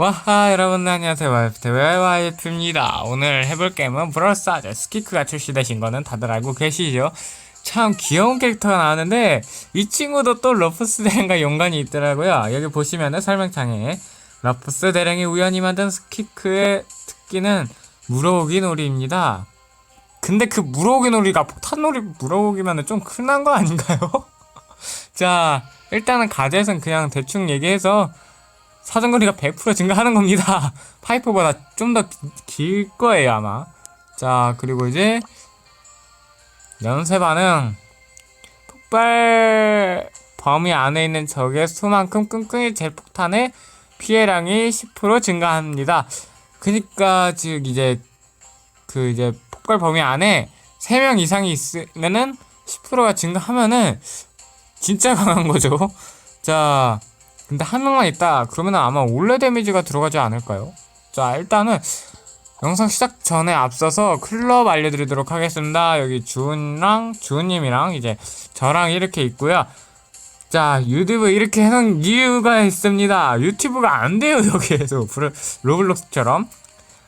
와하 여러분들 안녕하세요 와이프입니다 오늘 해볼 게임은 브럴스타즈 스키크가 출시되신 거는 다들 알고 계시죠? 참 귀여운 캐릭터가 나왔는데 이 친구도 또 러프스 대령과 연관이 있더라고요 여기 보시면은 설명창에 러프스 대령이 우연히 만든 스키크의 특기는 물어오기 놀이입니다 근데 그 물어오기 놀이가 폭탄 놀이 물어오기면은 좀 흔한 거 아닌가요? 자 일단은 가젯은 그냥 대충 얘기해서 사정거리가 100% 증가하는 겁니다. 파이프보다 좀 더 길 거예요, 아마. 자, 그리고 이제 연쇄 반응. 폭발 범위 안에 있는 적의 수만큼 끙끙이 제 폭탄의 피해량이 10% 증가합니다. 그니까 즉 이제 그 이제 폭발 범위 안에 3명 이상이 있으면은 10%가 증가하면은 진짜 강한 거죠. 자, 근데 한 명만 있다. 그러면 아마 올레 데미지가 들어가지 않을까요? 자, 일단은 영상 시작 전에 앞서서 클럽 알려드리도록 하겠습니다. 여기 주은랑 주은님이랑 이제 저랑 이렇게 있고요. 자, 유튜브 이렇게 해놓은 이유가 있습니다. 유튜브가 안 돼요, 여기에서. 브르, 로블록스처럼.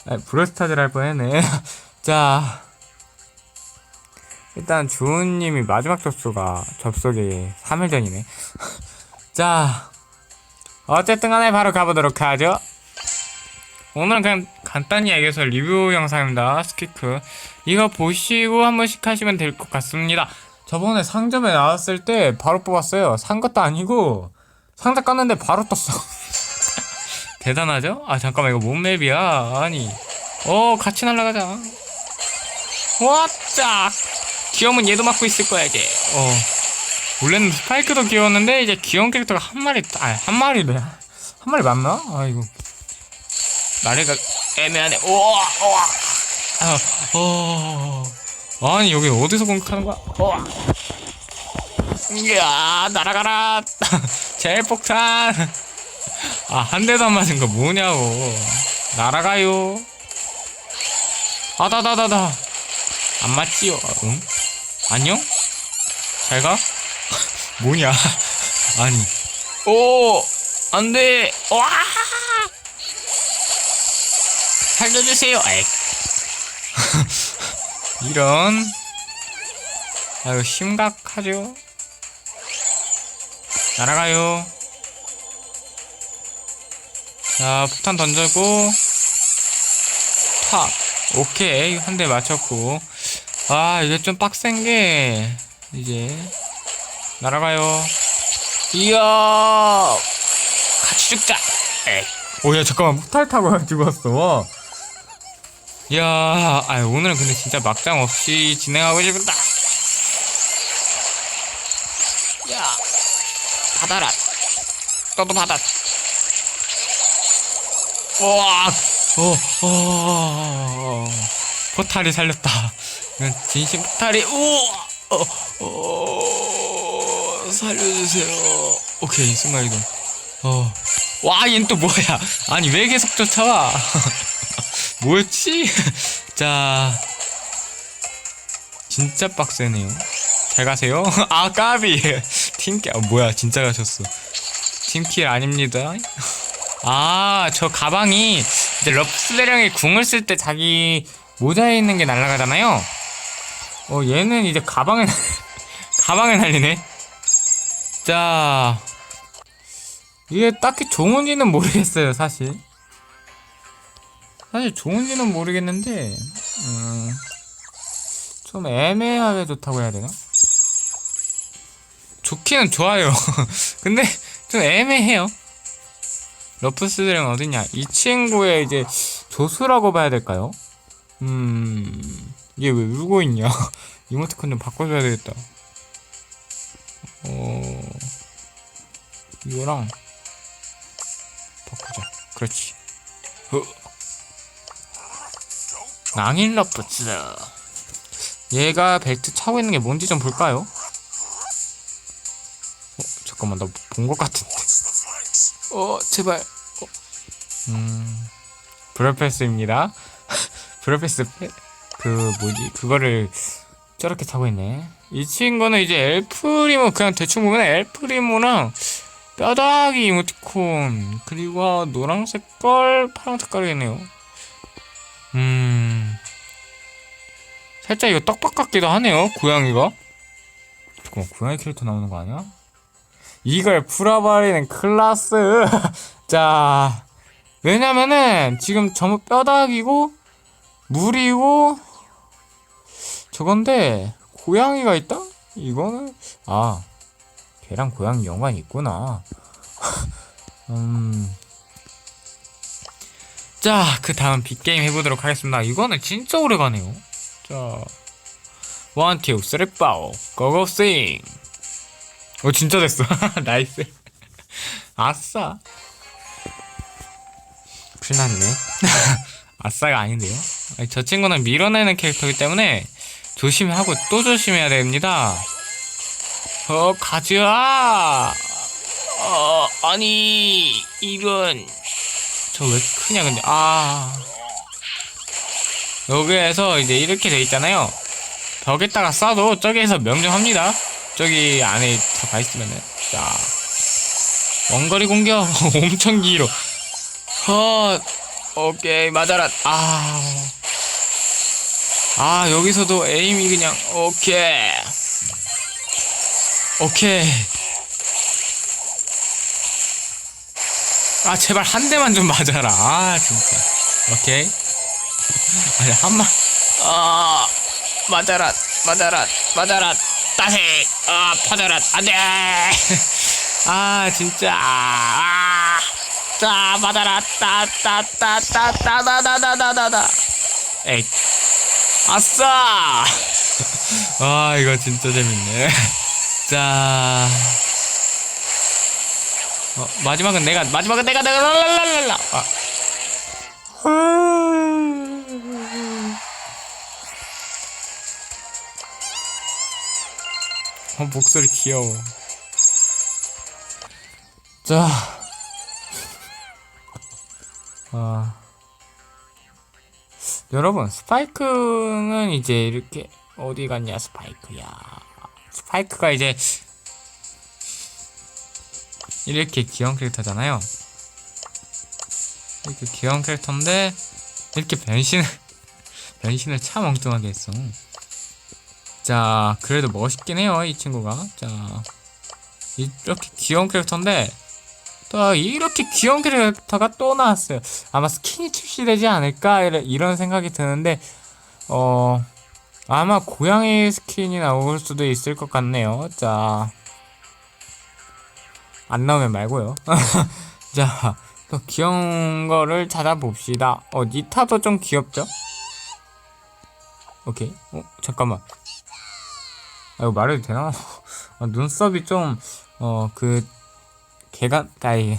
아, 브로스타즈를 할 뻔했네. 자, 일단 주은님이 마지막 접수가 접속이 3일 전이네. 자, 어쨌든 간에 바로 가보도록 하죠. 오늘은 그냥 간단히 얘기해서 리뷰 영상입니다. 스키크. 이거 보시고 한 번씩 하시면 될 것 같습니다. 저번에 상점에 나왔을 때 바로 뽑았어요. 산 것도 아니고 상자 깠는데 바로 떴어. 대단하죠? 아 잠깐만 이거 뭔 맵이야? 아니. 어 같이 날아가자. 와짜. 귀여우면 얘도 맞고 있을 거야 이제. 어. 원래는 스파이크도 귀여웠는데 이제 귀여운 캐릭터가 한 마리 아한 마리래 한 마리 맞나? 아이고 나래가 애매하네 우와 우와 아, 어. 아니 여기 어디서 공격하는 거야? 우와 이야 날아가라 제일 폭탄 아 한 대도 안 맞은 거 뭐냐고 날아가요 아다다다다 안 맞지요 응? 안녕? 잘가? 뭐냐? 아니. 오! 안 돼! 와! 살려주세요! 에이. 이런. 아, 이거 심각하죠? 날아가요. 자, 폭탄 던져고. 탁. 오케이. 한 대 맞췄고. 아, 이게 좀 빡센 게, 이제. 날아가요. 이야! 같이 죽자! 에이. 오야, 잠깐만. 폭탄 타고 죽었어. 이야, 아 오늘은 근데 진짜 막장 없이 진행하고 싶다. 야, 받아라. 너도 받아. 우와, 어, 어, 포탈이 살렸다. 진심 포탈이, 우와, 어, 어, 살려주세요. 오케이, 순간이동. 어, 와, 얜 또 뭐야? 아니, 왜 계속 쫓아와? 뭐였지? 자, 진짜 빡세네요. 잘 가세요. 아, 까비. 팀킬, 아, 뭐야, 진짜 가셨어. 팀킬 아닙니다. 아, 저 가방이 이제 럽스 대령이 궁을 쓸 때 자기 모자에 있는 게 날아가잖아요. 어, 얘는 이제 가방에, 가방에 날리네. 자, 이게 딱히 좋은지는 모르겠어요, 사실. 사실 좋은지는 모르겠는데, 음, 좀 애매하게 좋다고 해야 되나? 좋기는 좋아요. 근데 좀 애매해요. 러프스들은 어딨냐? 이 친구의 이제 조수라고 봐야 될까요? 음, 얘 왜 울고 있냐? 이모티콘 좀 바꿔줘야 되겠다. 어, 이거랑 바꾸자. 그렇지. 어. 낭인 러프스. 얘가 벨트 차고 있는 게 뭔지 좀 볼까요? 어, 잠깐만, 나 본 것 같은데. 어, 제발. 어. 음, 브라패스입니다. 브라패스 패, 그, 뭐지, 그거를 저렇게 차고 있네. 이 친구는 이제 엘프리모, 그냥 대충 보면 엘프리모랑 뼈다귀 이모티콘 그리고 노란 색깔 파란 색깔이네요 음 살짝 이거 떡밥 같기도 하네요 고양이가 잠깐만 고양이 캐릭터 나오는 거 아니야? 이걸 풀어버리는 클라스 자 왜냐면은 지금 전부 뼈다귀고 물이고 저건데 고양이가 있다? 이거는 아 걔랑 고양이 연관이 있구나 음. 자, 그 다음 빅게임 해보도록 하겠습니다. 이거는 진짜 오래가네요. 자, 원, 투, 쓰리, 파워, 고고, 싱! 어, 진짜 됐어. 나이스. 아싸. 큰일 났네. 아싸가 아닌데요? 아니, 저 친구는 밀어내는 캐릭터이기 때문에 조심하고 또 조심해야 됩니다. 어, 가즈아! 어, 아니, 이런. 저왜 이렇게 크냐, 근데. 아. 여기에서 이제 이렇게 돼 있잖아요. 벽에다가 쏴도 저기에서 명중합니다. 저기 안에 들어가 있으면은. 자. 원거리 공격 엄청 길어. 헛. 오케이, 맞아라. 아. 아, 여기서도 에임이 그냥, 오케이. 오케이. 아, 제발 한 대만 좀 맞아라. 아, 진짜. 오케이. 아니, 한 마, 아, 맞아라, 맞아라, 맞아라. 다시, 아, 퍼져라. 안 돼. 아, 진짜. 아, 자, 맞아라. 따, 따, 따, 따, 따, 따, 따, 따, 따, 따, 따. 에이. 아싸! 아, 이거 진짜 재밌네. 자. 어, 마지막은 내가, 마지막은 내가, 내가, 랄랄랄랄라. 아. 어, 목소리 귀여워. 자. 아. 여러분, 스파이크는 이제 이렇게, 어디 갔냐, 스파이크야. 스파이크가 이제, 이렇게 귀여운 캐릭터잖아요. 이렇게 귀여운 캐릭터인데 이렇게 변신을 변신을 참 엉뚱하게 했어. 자, 그래도 멋있긴 해요 이 친구가. 자, 이렇게 귀여운 캐릭터인데 또 이렇게 귀여운 캐릭터가 또 나왔어요. 아마 스킨이 출시되지 않을까 이런- 생각이 드는데 어 아마 고양이 스킨이 나올 수도 있을 것 같네요. 자. 안 나오면 말고요. 자, 또 귀여운 거를 찾아봅시다. 어, 니타도 좀 귀엽죠? 오케이. 어, 잠깐만. 아, 이거 말해도 되나? 아, 눈썹이 좀, 어, 그, 개가, 아이.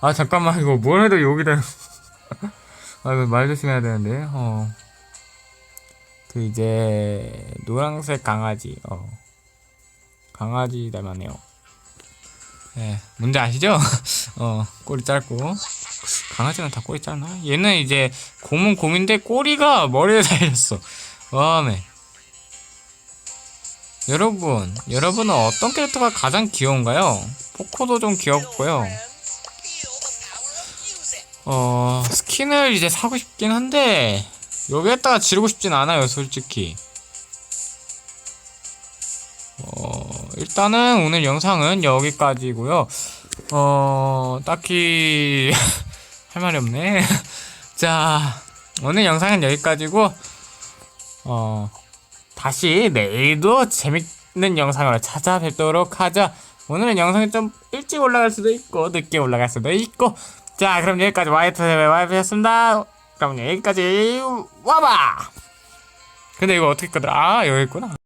아, 잠깐만. 이거 뭘 해도 여기다. 아, 이거 말 조심해야 되는데, 어. 그, 이제, 노란색 강아지, 어. 강아지 닮았네요. 예, 뭔지 아시죠? 어, 꼬리 짧고. 강아지는 다 꼬리 짧나? 얘는 이제 곰은 곰인데 꼬리가 머리에 달렸어. 와메. 여러분, 여러분은 어떤 캐릭터가 가장 귀여운가요? 포코도 좀 귀엽고요. 어, 스킨을 이제 사고 싶긴 한데, 여기에다가 지르고 싶진 않아요, 솔직히. 어, 일단은 오늘 영상은 여기까지고요. 어, 딱히 할 말이 없네. 자, 오늘 영상은 여기까지고 어, 다시 내일도 재밌는 영상으로 찾아뵙도록 하죠. 오늘은 영상이 좀 일찍 올라갈 수도 있고 늦게 올라갈 수도 있고 자, 그럼 여기까지 와이트 와이프였습니다. 그럼 여기까지 와봐. 근데 이거 어떻게 끄더라? 아, 여기 있구나.